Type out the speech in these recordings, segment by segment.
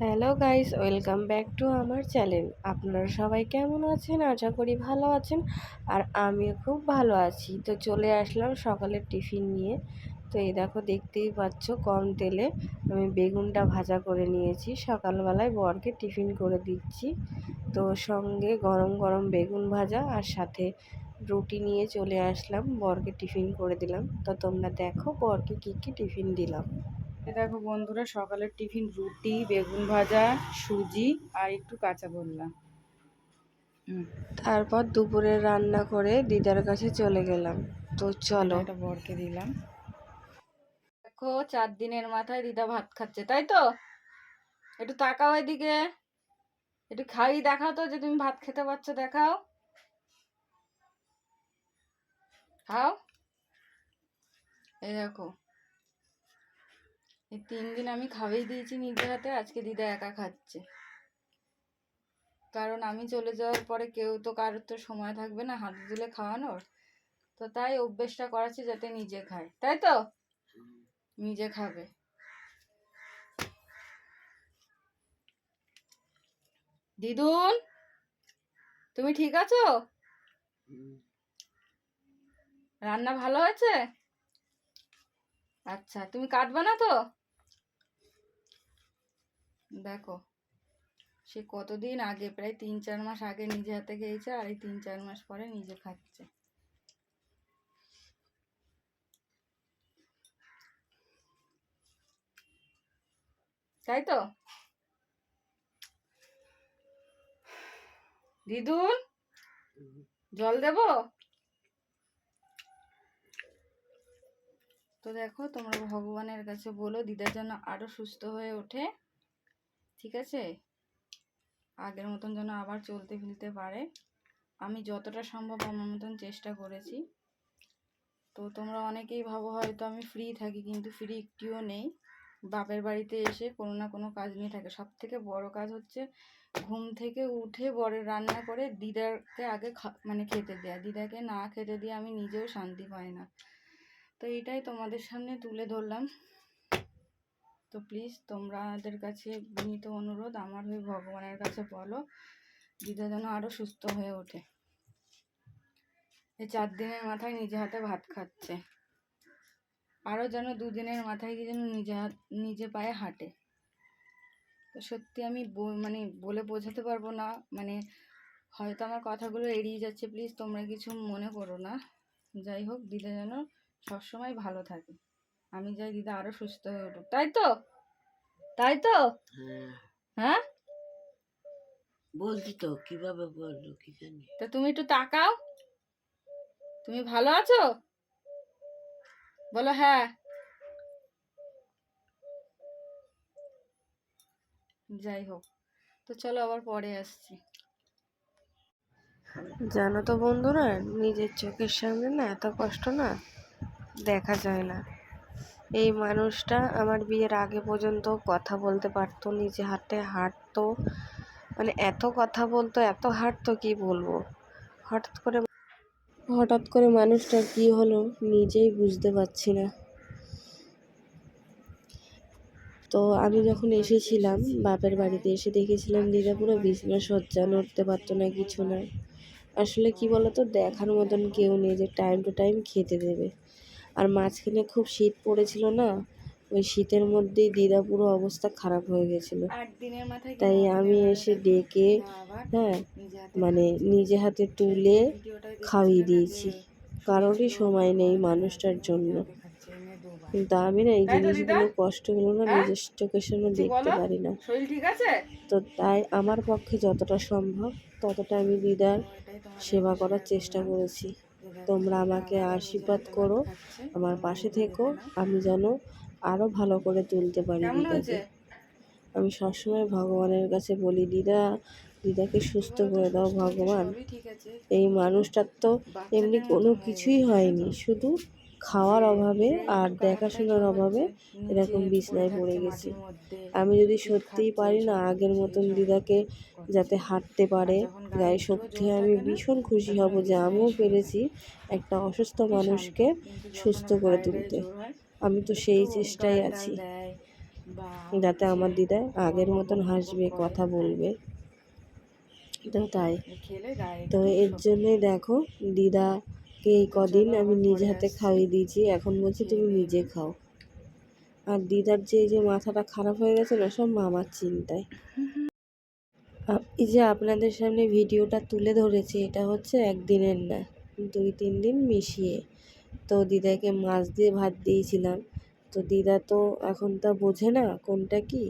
Hello guys, welcome back to আমার channel. আপনারা সবাই কেমন আছেন? আশা করি ভালো আছেন। আর আমিও খুব ভালো আছি। তো চলে আসলাম সকালের টিফিন নিয়ে। তো এই দেখো, দেখতেই পাচ্ছ কম তেলে আমি বেগুনটা ভাজা করে নিয়েছি। সকালবেলায় বরকে টিফিন করে দিচ্ছি। তো সঙ্গে গরম গরম বেগুন ভাজা আর সাথে রুটি নিয়ে চলে আসলাম। বরকে টিফিন করে দিলাম। তো তোমরা দেখো বরকে কী কী টিফিন দিলাম। দেখো বন্ধুরা সকালের টিফিন রুটি বেগুন ভাজা সুজি আর একটু কাঁচা বললাম তারপর দুপুরে রান্না করে দিদার কাছে চলে গেলাম। তো চলো। এটা বরকে দিলাম। দেখো চার দিনের মাথায় দিদা ভাত খাচ্ছে তাই তো? একটু তাকাও এদিকে। একটু খাই দেখাও তো যে তুমি ভাত খেতে পারছ দেখাও। খাও। এই দেখো এই তিন দিন আমি খাওয়াই দিয়েছি নিজের হাতে, আজকে দিদা একা খাচ্ছে। কারণ আমি চলে যাওয়ার পরে কেউ তো কারোর তো সময় থাকবে না হাতে তুলে খাওয়ানোর। তো তাই অভ্যেসটা করাচ্ছি যাতে নিজে খায়। তাই তো? নিজে খাবে। দিদুন, তুমি ঠিক আছো? রান্না ভালো হয়েছে? আচ্ছা তুমি কাটবে না তো? দেখো, সে কতদিন আগে, প্রায় তিন চার মাস আগে নিজে হাতে খেয়েছে আর এই তিন চার মাস পরে নিজে খাচ্ছে। তাই তো? দিদুন, জল দেব? তো দেখো, তোমরা ভগবানের কাছে বলো দিদার যেন আরও সুস্থ হয়ে ওঠে। ঠিক আছে? আগের মতন যেন আবার চলতে ফিরতে পারে। আমি যতটা সম্ভব আমার মতন চেষ্টা করেছি। তো তোমরা অনেকেই ভাবো হয়তো আমি ফ্রি থাকি, কিন্তু ফ্রি একটিও নেই। বাপের বাড়িতে এসে কোনো না কোনো কাজ নিয়ে থাকে। সব থেকে বড় কাজ হচ্ছে ঘুম থেকে উঠে বরের রান্না করে দিদাকে আগে মানে খেতে দেয়া। দিদাকে না খেতে দিয়ে আমি নিজেও শান্তি পাই না। তো এটাই তোমাদের সামনে তুলে ধরলাম। তো প্লিজ তোমাদের কাছে বিনীত অনুরোধ, আমার হয়ে ভগবানের কাছে বলো, দিদা যেন আরও সুস্থ হয়ে ওঠে। এই চার দিনের মাথায় নিজে হাতে ভাত খাচ্ছে। আরও যেন দুদিনের মাথায় গিয়ে যেন নিজে নিজে পায়ে হাঁটে। তো সত্যি আমি মানে বলে বোঝাতে পারব না মানে হয়তো আমার কথাগুলো এড়িয়ে যাচ্ছে প্লিজ তোমরা কিছু মনে করো না। যাই হোক, দিদা যেন সবসময় ভালো থাকে। আমি চাই দিদা আরও সুস্থ হয়ে উঠুক। তাই তো? তাই তো? হ্যাঁ? বলছি তো কীভাবে বলল কি জানি? তা তুমি একটু তাকাও। তুমি ভালো আছো? বলো হ্যাঁ। যাই হোক তো চলো আবার পরে আসছি। জানো তো বন্ধুরা নিজের চোখের সামনে না এত কষ্ট না দেখা যায় না। এই মানুষটা আমার বিয়ের আগে পর্যন্ত কথা বলতে পারতো, নিজে হাতে হাঁটতো। মানে এত কথা বলতো, এত হাঁটতো, কি বলব? হঠাৎ করে হঠাৎ করে মানুষটা কি হলো নিজেই বুঝতে পারছি না। তো আমি যখন এসেছিলাম, বাপের বাড়িতে এসে দেখেছিলাম দিদা পুরো বিছনা সজ্জা নড়তে পারতো না, কিছু না। আসলে কি বলতো, দেখার মতন কেউ নেই যে টাইম টু টাইম খেতে দেবে। আর মাঝখানে খুব শীত পড়েছিল না ওই শীতের মধ্যেই দিদা পুরো অবস্থা খারাপ হয়ে গেছিল। তাই আমি এসে ডেকে হ্যাঁ মানে নিজে হাতে তুলে খাইয়ে দিয়েছি। কারোরই সময় নেই মানুষটার জন্য। কিন্তু আমি না এই জিনিসগুলো কষ্টগুলো না নিজের চোখের সামনে দেখতে পারি না। তো তাই আমার পক্ষে যতটা সম্ভব ততটা আমি দিদার সেবা করার চেষ্টা করেছি। তোমরা আমাকে আশীর্বাদ করো। আমার পাশে থেকো। আমি যেন আরও ভালো করে তুলতে পারি দিদাকে। আমি সবসময় ভগবানের কাছে বলি দিদা দিদাকে সুস্থ করে দাও ভগবান। এই মানুষটার তো এমনি কোনো কিছুই হয়নি। শুধু খাওয়ার অভাবে আর দেখাশোনার অভাবে এরকম বিছনায় পড়ে গেছি। আমি যদি সত্যিই পারি না, আগের মতন দিদাকে যাতে হাঁটতে পারে, গায়ে হয় আমি ভীষণ খুশি হব যে আমিও পেরেছি একটা অসুস্থ মানুষকে সুস্থ করে তুলতে। আমি তো সেই চেষ্টায় আছি, যাতে আমার দিদা আগের মতন হাসবে, কথা বলবে। তো তাই, তো এর জন্যই দেখো দিদাকে এই কদিন আমি নিজে হাতে খাইয়ে দিয়েছি। এখন বলছি তুমি নিজে খাও। আর দিদার যে এই যে মাথাটা খারাপ হয়ে গেছে না সব মামার চিন্তায়। এই যে আপনাদের সামনে ভিডিওটা তুলে ধরেছি, এটা হচ্ছে একদিনের না, দুই, তিন দিন মিশিয়ে। তো দিদাকে মাছ দিয়ে ভাত দিয়েছিলাম। তো দিদা তো এখন তা বোঝে না কোনটা কি,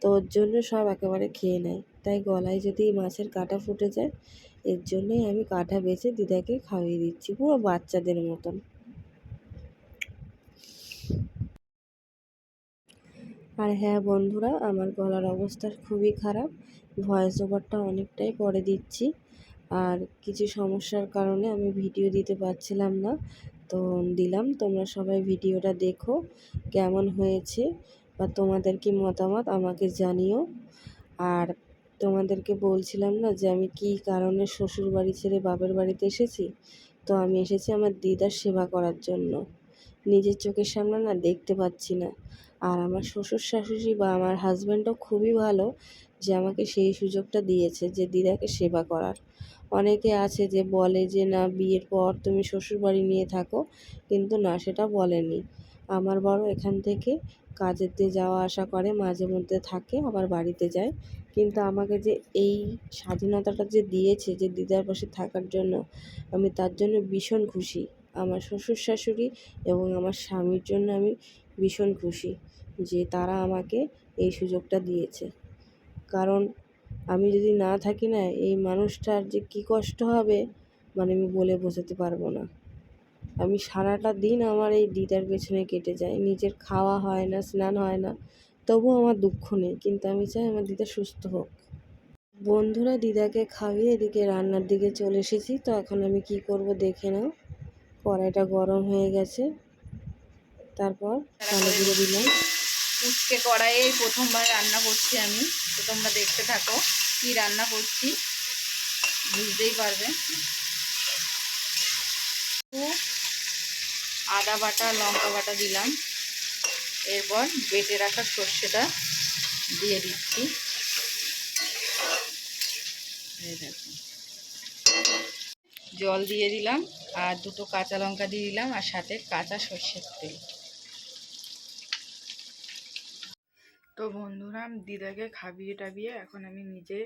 তো ওর জন্য সব একেবারে খেয়ে নেয়। তাই গলায় যদি মাছের কাঁটা ফুটে যায়, এর জন্যই আমি কাঁটা বেছে দিদাকে খাইয়ে দিচ্ছি, পুরো বাচ্চাদের মতন। আর হ্যাঁ বন্ধুরা, আমার গলার অবস্থা খুবই খারাপ ভয়েস ওভারটা অনেকটাই পরে দিচ্ছি। আর কিছু সমস্যার কারণে আমি ভিডিও দিতে পারছিলাম না, তো দিলাম, তোমরা সবাই ভিডিওটা দেখো, কেমন হয়েছে বা তোমাদের কি মতামত আমাকে জানিও। আর তোমাদেরকে বলছিলাম না যে আমি কী কারণে শ্বশুর বাড়ি ছেড়ে বাপের বাড়িতে এসেছি? তো আমি এসেছি আমার দিদার সেবা করার জন্য। নিজের চোখের সামনে না দেখতে পাচ্ছি না। আর আমার শ্বশুর শাশুড়ি বা আমার হাজব্যান্ডও খুবই ভালো যে আমাকে সেই সুযোগটা দিয়েছে যে দিদাকে সেবা করার। অনেকে আছে যে বলে যে, না, বিয়ের পর তুমি শ্বশুর বাড়ি নিয়ে থাকো। কিন্তু না, সেটা বলেনি। আমার বড় এখান থেকে কাজেতে যাওয়া আসা করে, মাঝে মধ্যে থাকে, আবার বাড়িতে যায়। কিন্তু আমাকে যে এই স্বাধীনতাটা যে দিয়েছে, যে দিদার পাশে থাকার জন্য, আমি তার জন্য ভীষণ খুশি। আমার শ্বশুর শাশুড়ি এবং আমার স্বামীর জন্য আমি ভীষণ খুশি যে তারা আমাকে এই সুযোগটা দিয়েছে। কারণ আমি যদি না থাকি না, এই মানুষটার যে কী কষ্ট হবে মানে আমি বলে বোঝাতে পারব না। আমি সারাটা দিন আমার এই দিদার পেছনে কেটে যায় নিজের খাওয়া হয় না, স্নান হয় না। তবুও আমার দুঃখ নেই, কিন্তু আমি চাই আমার দিদা সুস্থ হোক। বন্ধুরা, দিদাকে খাইয়ে এদিকে রান্নার দিকে চলে এসেছি, তো এখন আমি কি করব দেখে নাও। কড়াইটা গরম হয়ে গেছে। তারপর কালো জিরে দিলাম। উচকে কড়াইয়ে প্রথমবার রান্না করছি আমি, তো তোমরা দেখতে থাকো কি রান্না করছি। বুঝতেই পারবে। আদা বাটা, লঙ্কা বাটা দিলাম। এরপর বেটে রাখা সর্ষেটা দিয়ে দিচ্ছি। জল দিয়ে দিলাম আর দুটো কাঁচা লঙ্কা দিয়ে দিলাম আর সাথে কাঁচা সর্ষের তেল। তো বন্ধুরা দিদাকে খাবিয়ে টাবিয়ে এখন আমি নিজে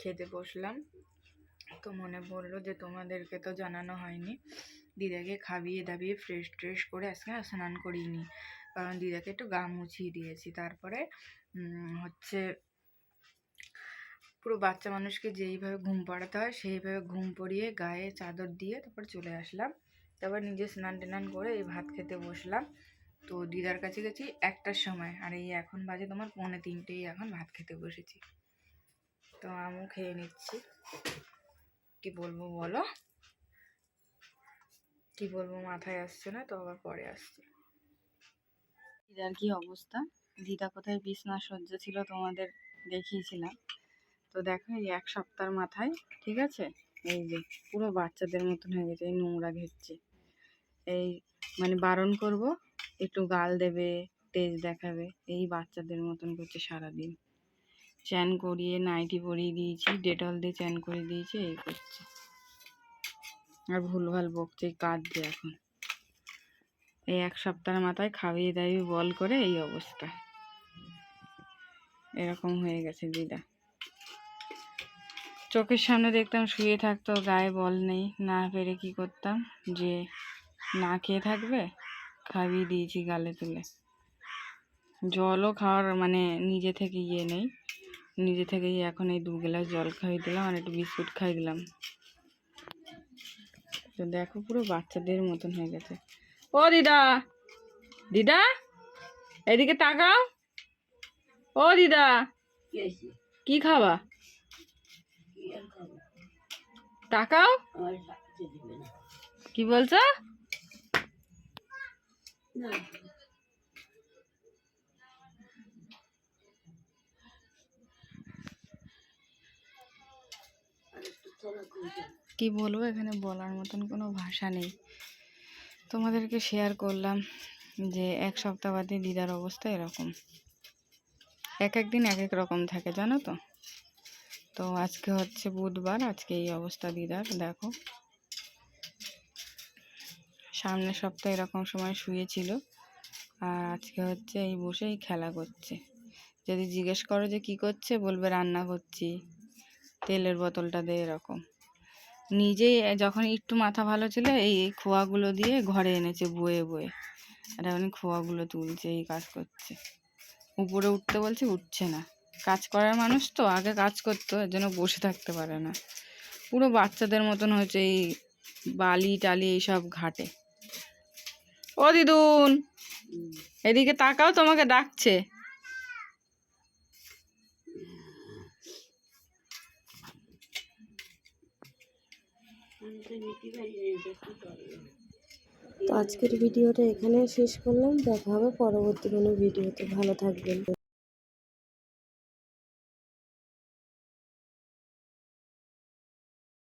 খেতে বসলাম। তো মনে পড়ল যে তোমাদেরকে তো জানানো হয়নি। দিদাকে খাবিয়ে দাবিয়ে ফ্রেশ ট্রেশ করে আজকে স্নান করিনি। কারণ দিদাকে একটু গা মুছিয়ে দিয়েছি। তারপরে হচ্ছে পুরো বাচ্চা মানুষকে যেইভাবে ঘুম পাড়াতে হয়, সেইভাবে ঘুম পড়িয়ে গায়ে চাদর দিয়ে তারপর চলে আসলাম। তারপর নিজে স্নান টেনান করে এই ভাত খেতে বসলাম। তো দিদার কাছে গেছি একটার সময়, আর এই এখন বাজে তোমার পৌনে তিনটেই এখন ভাত খেতে বসেছি। তো আমিও খেয়ে নিচ্ছি। কি বলব বলো? কি বলব মাথায় আসছে না, তো আবার পরে আসছে। দিদার কি অবস্থা। দিদা কোথায়? বিছনা সহ্য ছিল, তোমাদের দেখিয়েছিলাম। তো দেখো, এই এক সপ্তাহের মাথায়, ঠিক আছে? এই যে, পুরো বাচ্চাদের মতন হয়ে গেছে, এই নোংরা ঘেরছে। এই মানে বারণ করব, একটু গাল দেবে, তেজ দেখাবে, এই বাচ্চাদের মতন করছে সারাদিন। চ্যান করিয়ে, নাইটি পরিয়ে দিয়েছি, ডেটল দিয়ে চ্যান করে দিয়েছি, এই করছে। আর ভুলভাল বকছে কাঁদছে এখন। এই এক সপ্তাহের মাথায় খাইয়ে দাইয়ে বল করে এই অবস্থা। এরকম হয়ে গেছে দিদা। চোখের সামনে দেখতাম শুয়ে থাকতো, গায়ে বল নেই, না পেরে কি করতাম? যে না খেয়ে থাকবে, খাইয়ে দিয়েছি গালে তুলে। জলও খাওয়ার মানে নিজে থেকে ইয়ে নেই। নিজে থেকেই এখন এই দু গ্লাস জল খাইয়ে দিলাম আর একটু বিস্কুট খাই দিলাম। তো দেখো পুরো বাচ্চাদের মতন হয়ে গেছে। ও দিদা দিদা এদিকে তাকাও ও দিদা কি? খাবা? তাকাও। কি বলছো। কি বলব এখানে বলার মতন কোনো ভাষা নেই তোমাদেরকে শেয়ার করলাম যে এক সপ্তাহ বাদে দিদার অবস্থা এরকম। এক এক দিন এক এক রকম থাকে, জানো তো? তো আজকে হচ্ছে বুধবার, আজকে এই অবস্থা দিদার, দেখো। সামনের সপ্তাহে এরকম সময় শুয়েছিল, আর আজকে হচ্ছে এই বসেই খেলা করছে। যদি জিজ্ঞেস করো যে কি করছে, বলবে রান্না করছি। তেলের বোতলটা দে এরকম। নিজেই যখন একটু মাথা ভালো ছিল এই খোয়াগুলো দিয়ে ঘরে এনেছে বয়ে বয়ে। আর এখন খোয়াগুলো তুলছে এই কাজ করছে। উপরে উঠতে বলছে উঠছে না। কাজ করার মানুষ তো আগে কাজ করতো এর জন্য বসে থাকতে পারে না। পুরো বাচ্চাদের মতন হয়েছে এই বালি টালি এইসব ঘাটে। ও দিদুন! এদিকে তাকাও তোমাকে ডাকছে। তো আজকের ভিডিওটা এখানে শেষ করলাম। দেখা হবে পরবর্তী কোনো ভিডিওতে। ভালো থাকবেন।